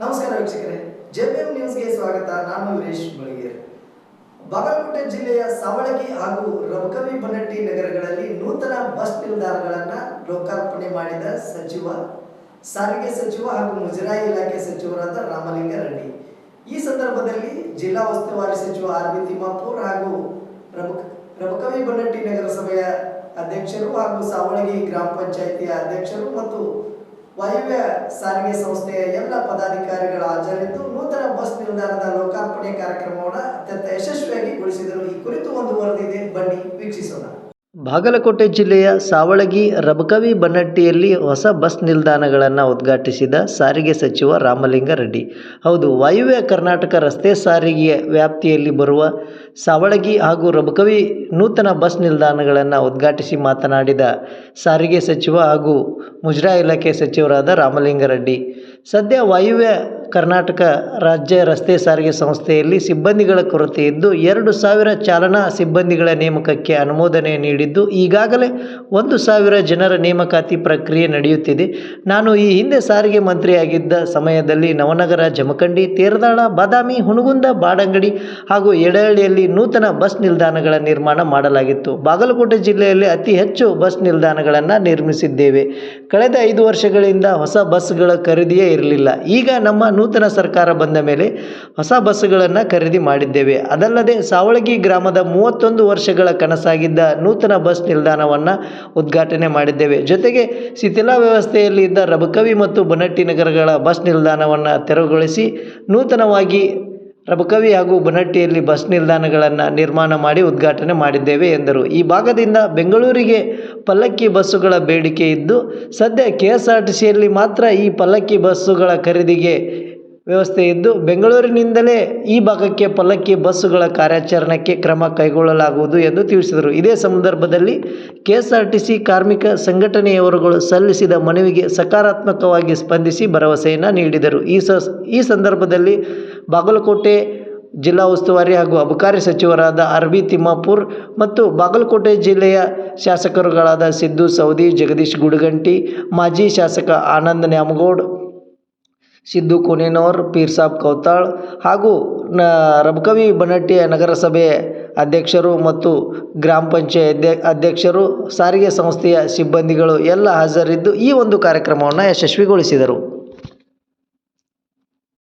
ನಮಸ್ಕಾರ ವೀಕ್ಷಕರೇ ಜೆಪಿಎಂ ನ್ಯೂಸ್ಗೆ ಸ್ವಾಗತ. ನಾನು ವೀರೇಶ್ ಬಳಿಗೇರ್ ಬಾಗಲಕೋಟೆ ಜಿಲ್ಲೆಯ ಸಾವಳಗಿ ಹಾಗೂ ರಬಕವಿ ಬನಟ್ಟಿ ನಗರಗಳಲ್ಲಿ ನೂತನ ಬಸ್ ನಿಲ್ದಾಣಗಳನ್ನು ಲೋಕಾರ್ಪಣೆ ಮಾಡಿದ ಸಚಿವ, ಸಾರಿಗೆ ಸಚಿವ ಹಾಗೂ ಮುಜರಾಯಿ ಇಲಾಖೆ ಸಚಿವರಾದ ರಾಮಲಿಂಗ ರೆಡ್ಡಿ. ಈ ಸಂದರ್ಭದಲ್ಲಿ ಜಿಲ್ಲಾ ಉಸ್ತುವಾರಿ ಸಚಿವ ಆರ್ ಬಿ ತಿಮ್ಮಾಪುರ್ ಹಾಗೂ ರಬಕ, ರಬಕವಿ ಬನಟ್ಟಿ ನಗರಸಭೆಯ ಅಧ್ಯಕ್ಷರು ಹಾಗೂ ಸಾವಳಗಿ ಗ್ರಾಮ ಪಂಚಾಯಿತಿಯ ಅಧ್ಯಕ್ಷರು ಮತ್ತು ವಾಯುವ್ಯ ಸಾರಿಗೆ ಸಂಸ್ಥೆಯ ಎಲ್ಲ ಪದಾಧಿಕಾರಿಗಳ ಹಾಜರಿದ್ದು ನೂತನ ಬಸ್ ನಿಲ್ದಾಣದ ಲೋಕಾರ್ಪಣೆ ಕಾರ್ಯಕ್ರಮವನ್ನು ಅತ್ಯಂತ ಯಶಸ್ವಿಯಾಗಿ ಗೊಳಿಸಿದರು ಈ ಕುರಿತು ಒಂದು ವರದಿ ಇದೆ. ಬನ್ನಿ ವೀಕ್ಷಿಸೋಣ. ಬಾಗಲಕೋಟೆ ಜಿಲ್ಲೆಯ ಸಾವಳಗಿ ರಬಕವಿ ಬನ್ನಟ್ಟಿಯಲ್ಲಿ ಹೊಸ ಬಸ್ ನಿಲ್ದಾಣಗಳನ್ನು ಉದ್ಘಾಟಿಸಿದ ಸಾರಿಗೆ ಸಚಿವ ರಾಮಲಿಂಗ ರೆಡ್ಡಿ. ಹೌದು, ವಾಯುವ್ಯ ಕರ್ನಾಟಕ ರಸ್ತೆ ಸಾರಿಗೆಯ ವ್ಯಾಪ್ತಿಯಲ್ಲಿ ಬರುವ ಸಾವಳಗಿ ಹಾಗೂ ರಬಕವಿ ನೂತನ ಬಸ್ ನಿಲ್ದಾಣಗಳನ್ನು ಉದ್ಘಾಟಿಸಿ ಮಾತನಾಡಿದ ಸಾರಿಗೆ ಸಚಿವ ಹಾಗೂ ಮುಜರಾಯಿ ಇಲಾಖೆ ಸಚಿವರಾದ ರಾಮಲಿಂಗ ರೆಡ್ಡಿ. ಸದ್ಯ ವಾಯುವ್ಯ ಕರ್ನಾಟಕ ರಾಜ್ಯ ರಸ್ತೆ ಸಾರಿಗೆ ಸಂಸ್ಥೆಯಲ್ಲಿ ಸಿಬ್ಬಂದಿಗಳ ಕೊರತೆ ಇದ್ದು ಎರಡು ಸಾವಿರ ಚಾಲನಾ ಸಿಬ್ಬಂದಿಗಳ ನೇಮಕಕ್ಕೆ ಅನುಮೋದನೆ ನೀಡಿದ್ದು, ಈಗಾಗಲೇ ಒಂದು ಸಾವಿರ ಜನರ ನೇಮಕಾತಿ ಪ್ರಕ್ರಿಯೆ ನಡೆಯುತ್ತಿದೆ. ನಾನು ಈ ಹಿಂದೆ ಸಾರಿಗೆ ಮಂತ್ರಿಯಾಗಿದ್ದ ಸಮಯದಲ್ಲಿ ನವನಗರ, ಜಮಖಂಡಿ, ತೇರದಾಳ, ಬಾದಾಮಿ, ಹುಣಗುಂದ, ಬಾಡಂಗಡಿ ಹಾಗೂ ಎಡಹಳ್ಳಿಯಲ್ಲಿ ನೂತನ ಬಸ್ ನಿಲ್ದಾಣಗಳ ನಿರ್ಮಾಣ ಮಾಡಲಾಗಿತ್ತು. ಬಾಗಲಕೋಟೆ ಜಿಲ್ಲೆಯಲ್ಲಿ ಅತಿ ಹೆಚ್ಚು ಬಸ್ ನಿಲ್ದಾಣಗಳನ್ನು ನಿರ್ಮಿಸಿದ್ದೇವೆ. ಕಳೆದ ಐದು ವರ್ಷಗಳಿಂದ ಹೊಸ ಬಸ್ಗಳ ಖರೀದಿಯೇ ಇರಲಿಲ್ಲ. ಈಗ ನಮ್ಮ ನೂತನ ಸರ್ಕಾರ ಬಂದ ಮೇಲೆ ಹೊಸ ಬಸ್ಸುಗಳನ್ನು ಖರೀದಿ ಮಾಡಿದ್ದೇವೆ. ಅದಲ್ಲದೆ ಸಾವಳಗಿ ಗ್ರಾಮದ ಮೂವತ್ತೊಂದು ವರ್ಷಗಳ ಕನಸಾಗಿದ್ದ ನೂತನ ಬಸ್ ನಿಲ್ದಾಣವನ್ನು ಉದ್ಘಾಟನೆ ಮಾಡಿದ್ದೇವೆ. ಜೊತೆಗೆ ಶಿಥಿಲಾವ್ಯವಸ್ಥೆಯಲ್ಲಿ ಇದ್ದ ರಬಕವಿ ಮತ್ತು ಬನಟ್ಟಿ ನಗರಗಳ ಬಸ್ ನಿಲ್ದಾಣವನ್ನು ತೆರವುಗೊಳಿಸಿ ನೂತನವಾಗಿ ರಬಕವಿ ಹಾಗೂ ಬನಟ್ಟಿಯಲ್ಲಿ ಬಸ್ ನಿಲ್ದಾಣಗಳನ್ನು ನಿರ್ಮಾಣ ಮಾಡಿ ಉದ್ಘಾಟನೆ ಮಾಡಿದ್ದೇವೆ ಎಂದರು. ಈ ಭಾಗದಿಂದ ಬೆಂಗಳೂರಿಗೆ ಪಲ್ಲಕ್ಕಿ ಬಸ್ಸುಗಳ ಬೇಡಿಕೆ ಇದ್ದು, ಸದ್ಯ ಕೆ ಎಸ್ ಮಾತ್ರ ಈ ಪಲ್ಲಕ್ಕಿ ಬಸ್ಸುಗಳ ಖರೀದಿಗೆ ವ್ಯವಸ್ಥೆ ಇದ್ದು ಬೆಂಗಳೂರಿನಿಂದಲೇ ಈ ಭಾಗಕ್ಕೆ ಪಲ್ಲಕ್ಕಿ ಬಸ್ಸುಗಳ ಕಾರ್ಯಾಚರಣೆಗೆ ಕ್ರಮ ಕೈಗೊಳ್ಳಲಾಗುವುದು ಎಂದು ತಿಳಿಸಿದರು. ಇದೇ ಸಂದರ್ಭದಲ್ಲಿ ಕೆ ಎಸ್ ಆರ್ ಕಾರ್ಮಿಕ ಸಂಘಟನೆಯವರುಗಳು ಸಲ್ಲಿಸಿದ ಮನವಿಗೆ ಸಕಾರಾತ್ಮಕವಾಗಿ ಸ್ಪಂದಿಸಿ ಭರವಸೆಯನ್ನು ನೀಡಿದರು. ಈ ಸ, ಈ ಸಂದರ್ಭದಲ್ಲಿ ಬಾಗಲಕೋಟೆ ಜಿಲ್ಲಾ ಉಸ್ತುವಾರಿ ಹಾಗೂ ಅಬಕಾರಿ ಸಚಿವರಾದ ಆರ್ ಬಿ ತಿಮ್ಮಾಪುರ್ ಮತ್ತು ಬಾಗಲಕೋಟೆ ಜಿಲ್ಲೆಯ ಶಾಸಕರುಗಳಾದ ಸಿದ್ದು ಸೌದಿ, ಜಗದೀಶ್ ಗುಡಗಂಟಿ, ಮಾಜಿ ಶಾಸಕ ಆನಂದ್ ನ್ಯಾಮಗೌಡ್ ಸಿದ್ದು ಕೋನೇನವರ್ ಪೀರ್ಸಾಬ್ ಕೌತಾಳ್ ಹಾಗೂ ನ ರಬಕವಿ ಬನಟ್ಟಿಯ ನಗರಸಭೆ ಅಧ್ಯಕ್ಷರು ಮತ್ತು ಗ್ರಾಮ ಪಂಚಾಯತ್ ಅಧ್ಯಕ್ಷರು, ಸಾರಿಗೆ ಸಂಸ್ಥೆಯ ಸಿಬ್ಬಂದಿಗಳು ಎಲ್ಲ ಹಾಜರಿದ್ದು ಈ ಒಂದು ಕಾರ್ಯಕ್ರಮವನ್ನು ಯಶಸ್ವಿಗೊಳಿಸಿದರು.